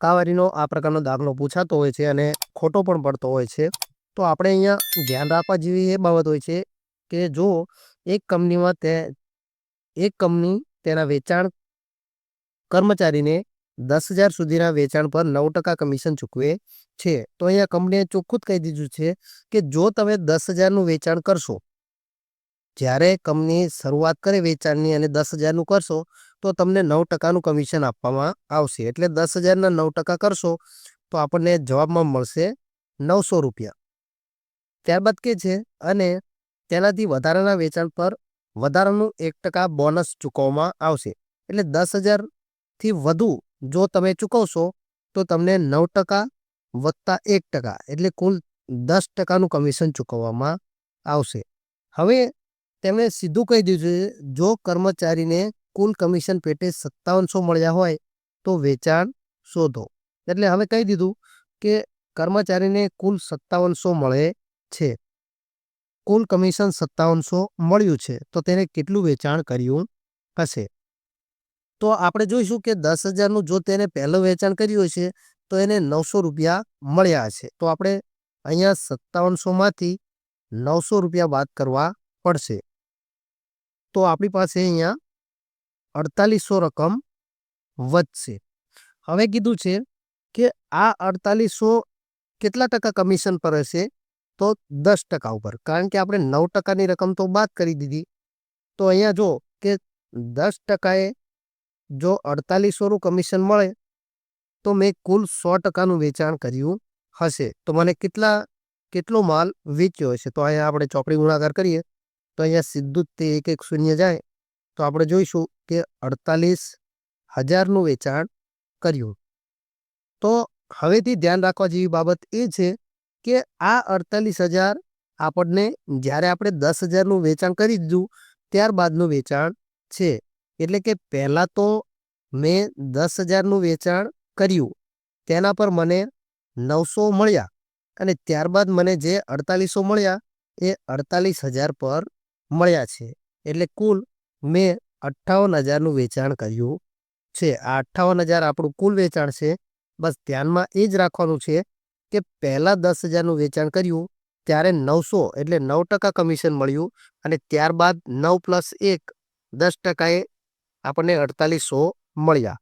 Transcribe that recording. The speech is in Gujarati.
ટકાવારીનો આ પ્રકારનો દાખલો પૂછાતો હોય છે અને ખોટો પણ પડતો હોય છે. તો આપણે અહીંયા ધ્યાન રાખવા જેવી એ બાબત હોય છે કે જો એક કંપનીમાં તે, એક કંપની તેના વેચાણ કર્મચારીને દસ હજાર સુધીના વેચાણ પર નવ ટકા કમિશન ચૂકવે છે. તો અહીંયા કંપનીએ ચોખ્ખું જ કહી દીધું છે કે જો તમે દસ હજારનું વેચાણ કરશો, જ્યારે કંપની શરૂઆત કરે વેચાણની અને દસ હજારનું કરશો તો તમને નવ ટકાનું કમિશન આપવામાં આવશે. એટલે દસ હજારના નવ ટકા કરશો, તો આપણને જવાબમાં મળશે નવસો રૂપિયા. ત્યારબાદ કે છે, અને તેનાથી વધારાના વેચાણ પર વધારાનું એક ટકા બોનસ ચૂકવવામાં આવશે. એટલે દસ હજારથી વધુ જો તમે ચૂકવશો, તો તમને નવ ટકા વત્તા એક ટકા, એટલે કુલ દસ ટકાનું કમિશન ચૂકવવામાં આવશે. હવે તેમણે સીધું કહી દીધું છે, જો કર્મચારીને કુલ કમિશન પેટે સત્તાવનસો મળ્યા હોય તો વેચાણ શોધો. એટલે હવે કહી દીધું કે કર્મચારીને કુલ સત્તાવનસો મળે છે. કુલ કમિશન સત્તાવનસો મળ્યું છે તો તેને કેટલું વેચાણ કર્યું હશે? તો આપણે જોઈશું કે દસ હજારનું જો તેને પહેલું વેચાણ કર્યું હશે તો એને નવસો રૂપિયા મળ્યા હશે. તો આપણે અહીંયા સત્તાવનસોમાંથી નવસો રૂપિયા બાદ કરવા પડશે. તો આપણી પાસે અહીંયા અડતાલીસો રકમ વધશે. હવે કીધું છે કે આ અડતાલીસો કેટલા ટકા કમિશન પર હશે? તો દસ ટકા ઉપર. કારણ કે આપણે નવ ટકાની રકમ તો બાદ કરી દીધી. તો અહીંયા જો કે દસ ટકાએ જો અડતાલીસોનું કમિશન મળે, તો મેં કુલ સો ટકાનું વેચાણ કર્યું હશે. તો મને કેટલા, કેટલો માલ વેચ્યો હશે? તો અહીંયા આપણે ચોપડી ગુણાકાર કરીએ. તો અહીંયા સીધું જ તે એક એક શૂન્ય જાય. તો આપણે જોઈશું કે અડતાલીસ હજારનું વેચાણ કર્યું. તો હવેથી ધ્યાન રાખવા જેવી બાબત એ છે કે આ અડતાલીસ હજાર આપણને જ્યારે આપણે દસ હજારનું વેચાણ કરી દીધું ત્યારબાદનું વેચાણ છે. એટલે કે પહેલાં તો મેં દસ હજારનું વેચાણ કર્યું. તેના પર મને નવસો મળ્યા અને ત્યારબાદ મને જે અડતાલીસો મળ્યા એ અડતાલીસ હજાર પર મળ્યા છે. એટલે કુલ મેં અઠ્ઠાવન હજારનું વેચાણ કર્યું છે. આ અઠ્ઠાવન હજાર આપણું કુલ વેચાણ છે. બસ ધ્યાનમાં એ જ રાખવાનું છે કે પહેલાં દસ હજારનું વેચાણ કર્યું, ત્યારે નવસો એટલે નવ ટકા કમિશન મળ્યું અને ત્યારબાદ નવ પ્લસ એક દસ ટકાએ આપણને અડતાલીસો મળ્યા.